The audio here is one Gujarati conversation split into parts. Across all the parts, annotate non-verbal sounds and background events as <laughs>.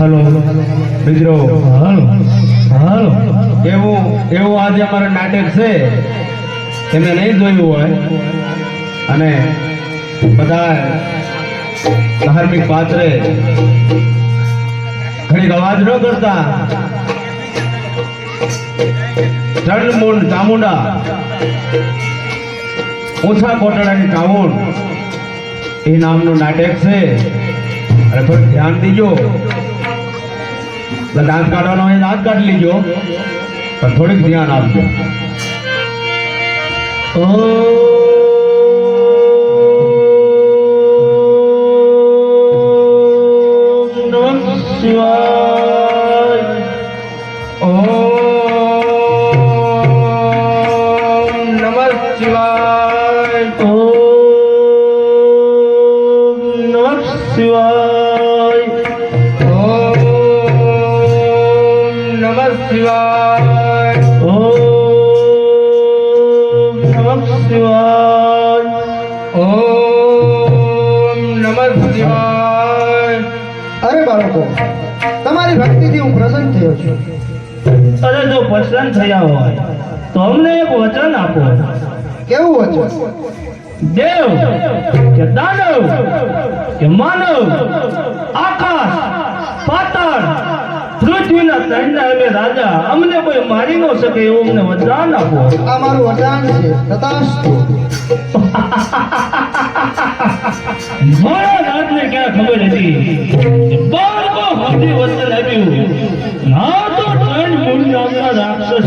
હલો. મિત્રો, હલો. હલો. એવું એવું આજે અમારું નાટક છે. એમને નહીં જોયું હોય. અને બધા ધાર્મિક પાત્રે ઘણી અવાજ ન કરતા. ચંડમુંડ ચામુંડા. ઓછા કોટડાની ચામુંડ. એ નામનું નાટક છે. અને થોડું ધ્યાન દીજો. એટલે દાંત કાઢવાનો હોય દાંત કાઢી લીજો. પણ થોડીક ધ્યાન આપજો. શિવાય. બાળકો તમારી ભક્તિથી હું પ્રસન્ન થયો છું. અરે જો પ્રસન્ન થયા હોય તો અમને એક વચન આપો. કેવું વચન? દેવ કે દાનવ કે માનવ આકાશ પાતાળ પૃથ્વીના ત્રણના અમે રાજા. અમને કોઈ મારી ન શકે એવું અમને વરદાન આપો. આ મારું વરદાન છે. તથાસ્તુ. મારા રાતને ક્યાં ખબર હતી? બાળકો હાથી વચન આવ્યું ના તો ત્રણ મૂળ નામના રાક્ષસ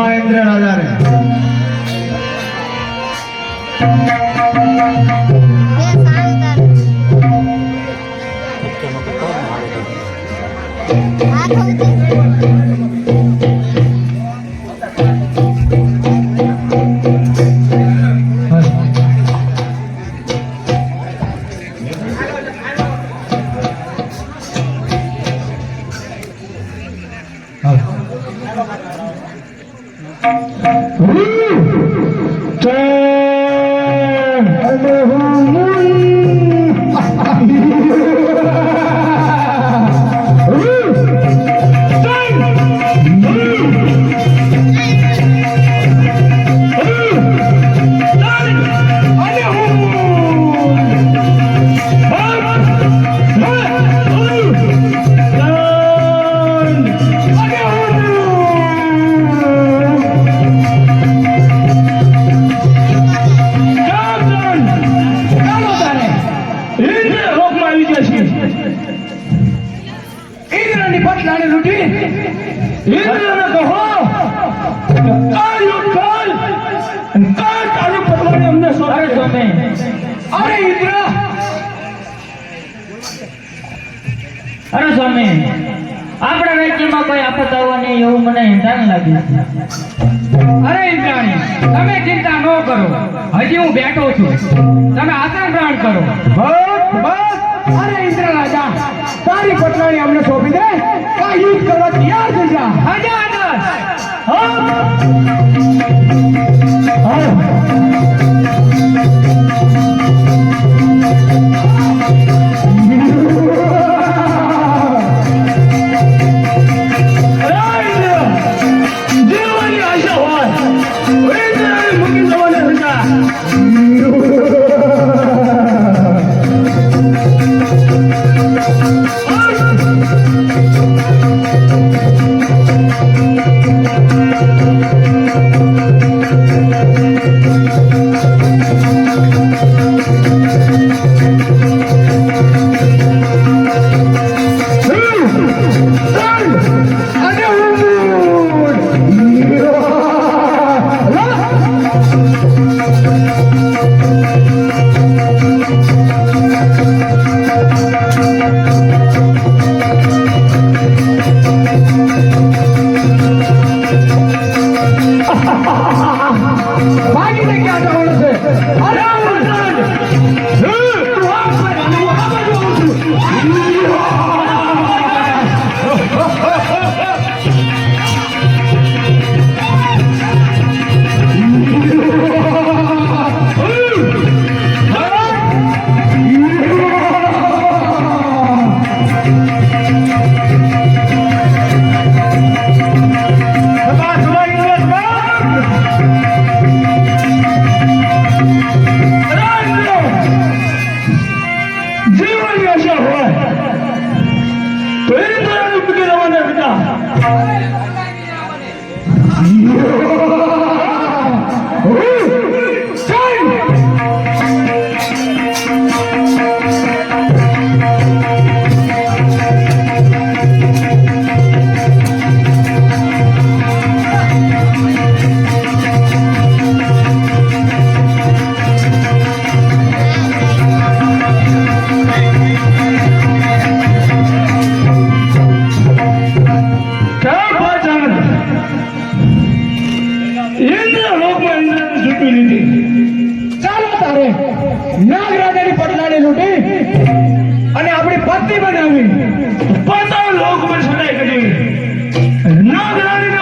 ઘણી ખમા ઇન્દ્ર રાજાને ચાલ અરે ઇન્દ્ર અરે સ્વામી આપણા રાજ્યમાં કોઈ આફત આવવાની એવું મને હેંધાણ લાગે છે અરે ઇન્દ્રાણી, તમે ચિંતા ન કરો. હજી હું બેઠો છું. તમે આસન ગ્રહણ કરો. બસ બસ. અરે ઇન્દ્ર રાજા તારી પટલાણી અમને સોંપી દે. કા યુદ્ધ કરવા તૈયાર થઈ જા. હજા આદર્શ. હા. Müzik ઇન્દ્ર લોકમાં ઇન્દ્રને ઝૂંટવી લીધી. ચાલો તારે નાગરાજાની પટલાણી લૂંટી અને આપણી પત્ની બનાવી. પાતાળ લોકમાં સદાય કરી. નાગરાણીને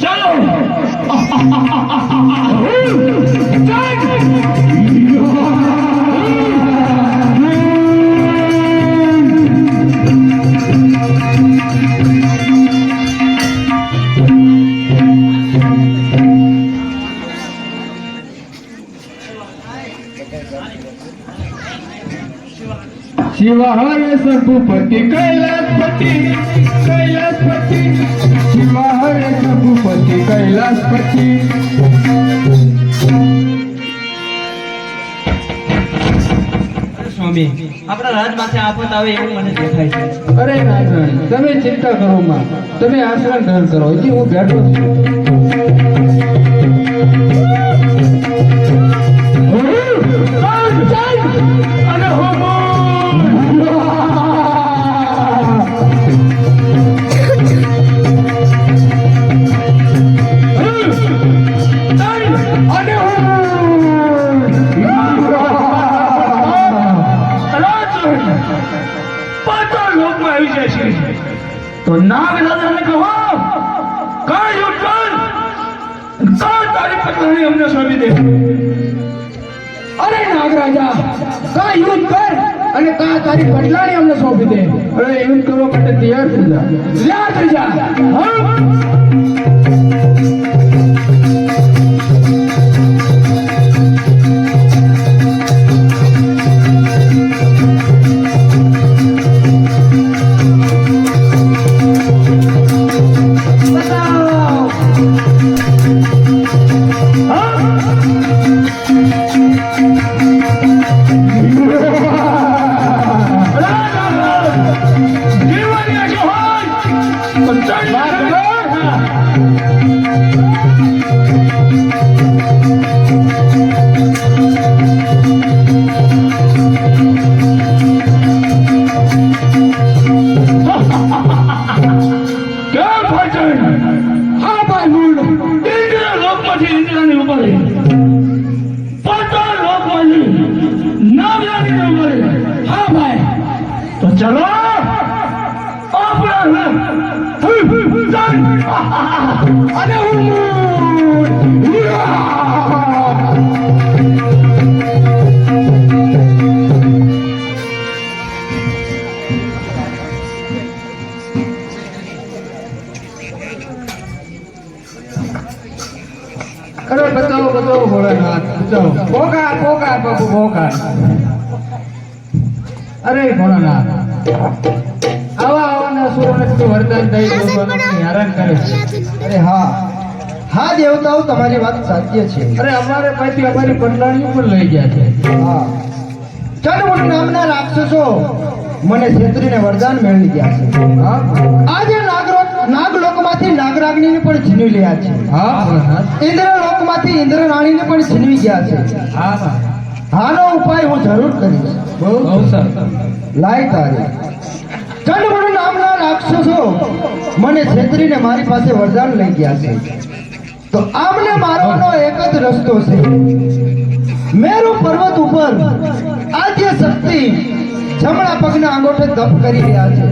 ચાલો. શિવાહરે સર્પુપતિ કૈલાસપતિ કૈલાસપતિ. સર્પુપતિ કૈલાસપતિ સ્વામી આપણા રાજમાંથી આફત આવે એવું મને દેખાય છે. અરે તમે ચિંતા કરો માં. તમે આશ્રમ ગ્રહણ કરો. હજી હું બેઠો છું. અને દે અરે નાગરાજા કા યુદ્ધ કર અને કા તારી બદલાણી અમને સોંપી દે. અરે યુદ્ધ કરવા માટે તૈયાર થઈ જા. તૈયાર થઈ જા. હા? ચલો અને! અરે બતાવો બતાવો ભોળાનાથ બતાવો ભોગા ભોગા બાપુ ભોગા અરે ભોળાનાથ આવા આવાના સુરોને તું વરદાન દઈ લોકોને હેરાન કરે છે. અરે હા. હા દેવતાઓ તમારી વાત સાચી છે. અરે અમારે પાછી અમારી પટલાણી ઉપર લઈ ગયા છે. હા. ચંડમુંડ નામના રાક્ષસો મને છેતરીને વરદાન મેળવી ગયા છે. હા? આજે નાગરો નાગલોકમાંથી નાગરાગણીને પણ છીનવી રહ્યા છે. હા ઇન્દ્રલોકમાંથી ઇન્દ્રરાણીને પણ છીનવી ગયા છે. હા. આનો ઉપાય હું જરૂર કરીશ. બહુ લાય તારે. નામના રાક્ષસો મને છેતરીને મારી પાસે વરદાન લઈ ગયા છે. તો આમને મારવાનો એક જ રસ્તો છે. મેરુ પર્વત ઉપર આદ્ય શક્તિ જમણા પગના આંગોઠે દપ કરી રહ્યા છે.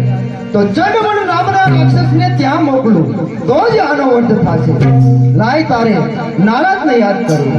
તો ચંડમણ નામના ત્યાં મોકલું તો જ આનો વધ થશે. લાય તારે નારદને યાદ કરું.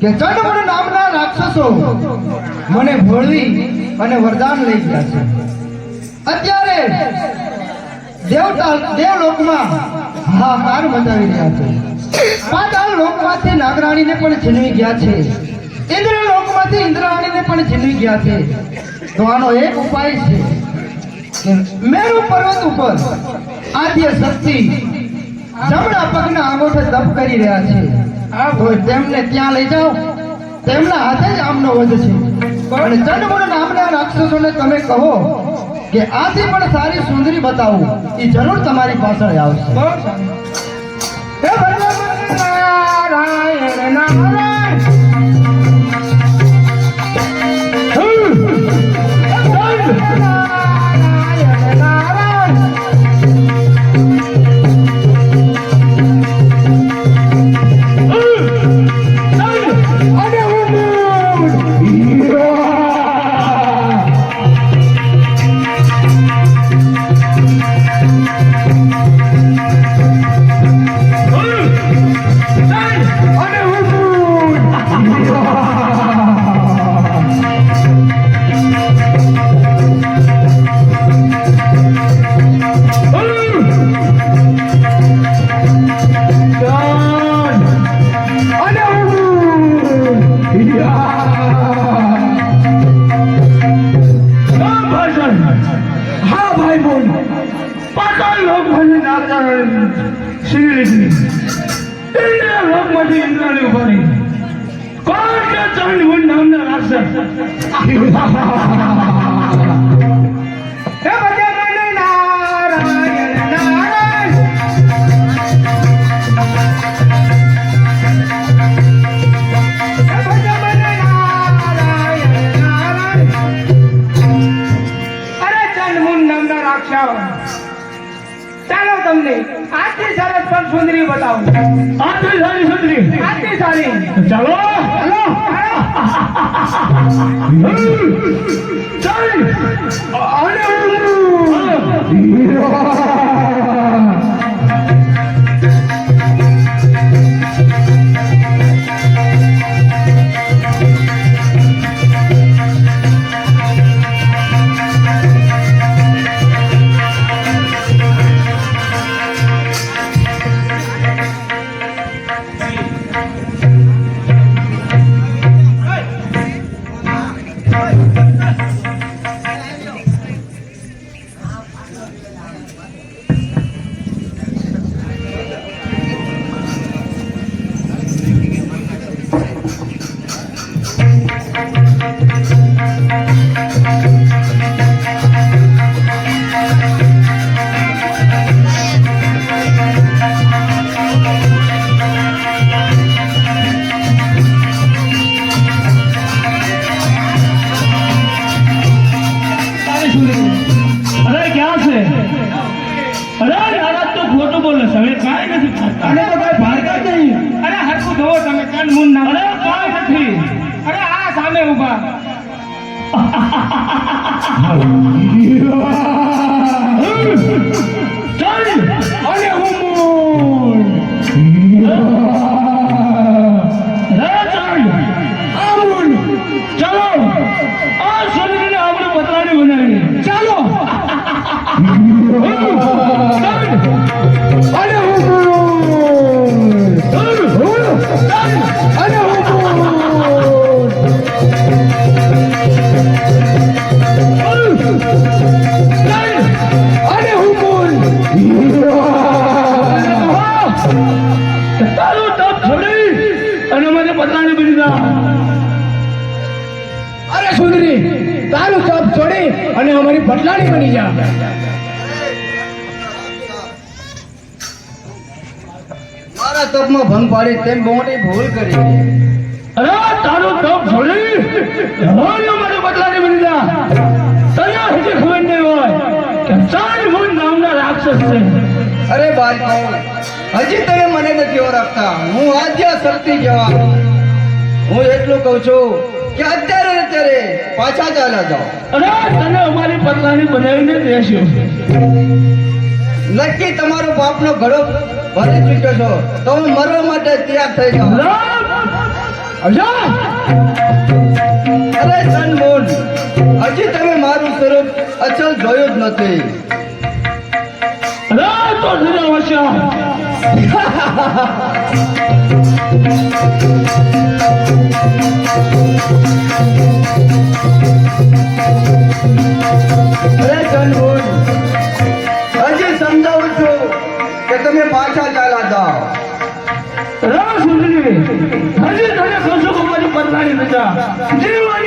કે ચંડમણ નામના રાક્ષસો મને ભોળવી અને વરદાન લઈ ગયા છે. અત્યારે દેવતા દેવલોકમાં હાહાકાર મચાવી રહ્યા છે. પાતાળ લોકમાંથી નાગરાણીને પણ છીનવી ગયા છે. ઇન્દ્ર લોકમાંથી ઇન્દ્રાણીને પણ છીનવી ગયા છે. તો આનો એક ઉપાય છે કે મેરુ પર્વત ઉપર આદ્ય શક્તિ જમણા પગના આંગોઠે તપ કરી રહ્યા છે. તો તેમને ત્યાં લઈ જાઓ. તેમના હાથે જ આમનો વધ છે. અને ચંડમુંડ નામના રાક્ષસોને તમે કહો કે આથી પણ સારી સુંદરી બતાવું. એ જરૂર તમારી પાછળ આવશે. રાક્ષસ ચાલો તમને આટલી સરસ પણ સુંદરી બતાવો. આટલી સારી સુંદરી? આટલી સારી. ચાલો. ચાલો. ચાલ અને કાંઈ નથી ખાતા. અને તો કઈ ભાડકા જ નહીં. અરે હરખું જોવો તમે કાન મુન ના અરે કાંઈ નથી. અરે આ સામે ઊભા. ચાલ અને હું મારા તપમાં ભંગ પાડી તેમ મોટી ભૂલ કરી. અરે તારો તપ છોડી હવે મને પતરાની બની જા તને હજી ખબર નહીં હોય કે ચાર મૂળ નામના રાક્ષસ છે. અરે બાળકો હજી તમે મને નથી ઓળખતા. હું આદ્યા શક્તિ જવા. હું એટલું કહું છું કે અત્યારે અત્યારે પાછા ચાલ્યા જાઓ. અરે તને અમારી પતલાની બનાવીને દેશો નક્કી તમારો બાપનો ઘડો ભરી ચૂક્યો છો. તો હું મરવા માટે તૈયાર થઈ જાઉં અરે સનમૂન હજી તમે મારું સ્વરૂપ અચલ જોયું જ નથી. તો ધીરે <laughs> તમે પાછા ચાલ્યા જાઓ. હજી તને કશું અમારી પતરાની નજા જીવવાની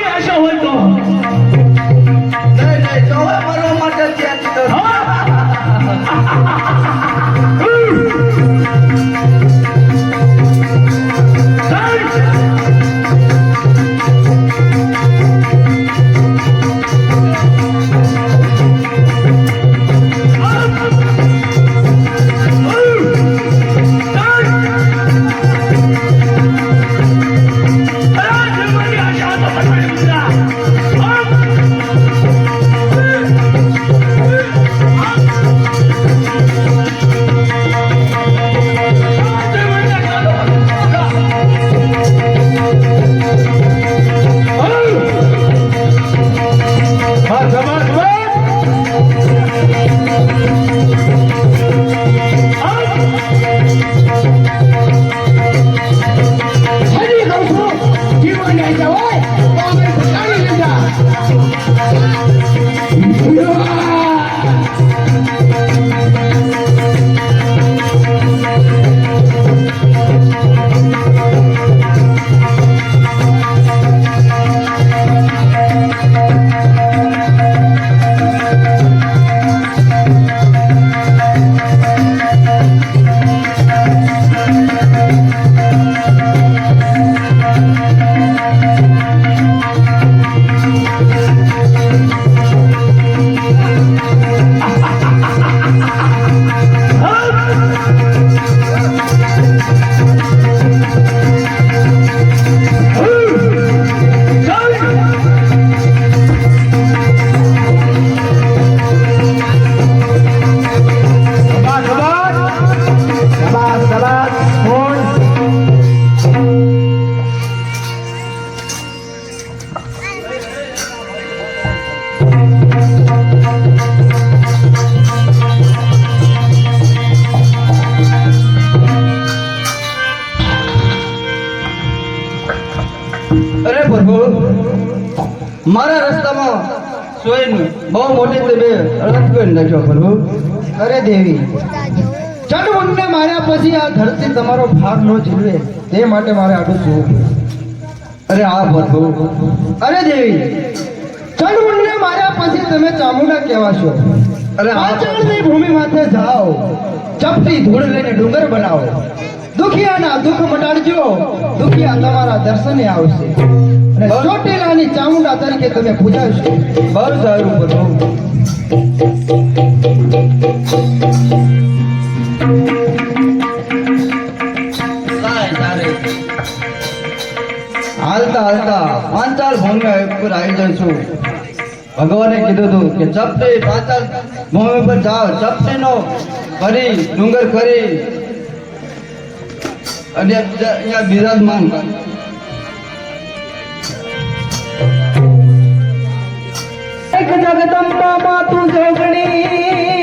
બહુ મોટી તમે અડગ કરી નાખ્યો પ્રભુ અરે દેવી. ચંડમુંડને માર્યા પછી આ ધરતી તમારો ભાગ ન ઝીલવે તે માટે મારે આટલું જોવું અરે આ પ્રભુ અરે દેવી ચંડમુંડને માર્યા પછી તમે ચામુંડા કહેવાશો અરે આ ચંડની ભૂમિ માથે જાઓ ચપટી ધૂળ લઈને ડુંગર બનાવો. દુખિયાના દુઃખ મટાડજો દુખિયા તમારા દર્શને આવશે. ચોટીલાની ચામુંડા તરીકે તમે પૂજાશો બહુ સારું પ્રભુ હાલતા હાલતા પાંચાલ ભૂમિ ઉપર આવી જઈશું ભગવાને કીધું હતું કે ચપટી પાંચાલ ભૂમિ પર જાઓ ચપટી નો. કરી ડુંગર કરી અને અહીંયા બિરાજમાન. કર. એક જગદંબા માં તું જોગણી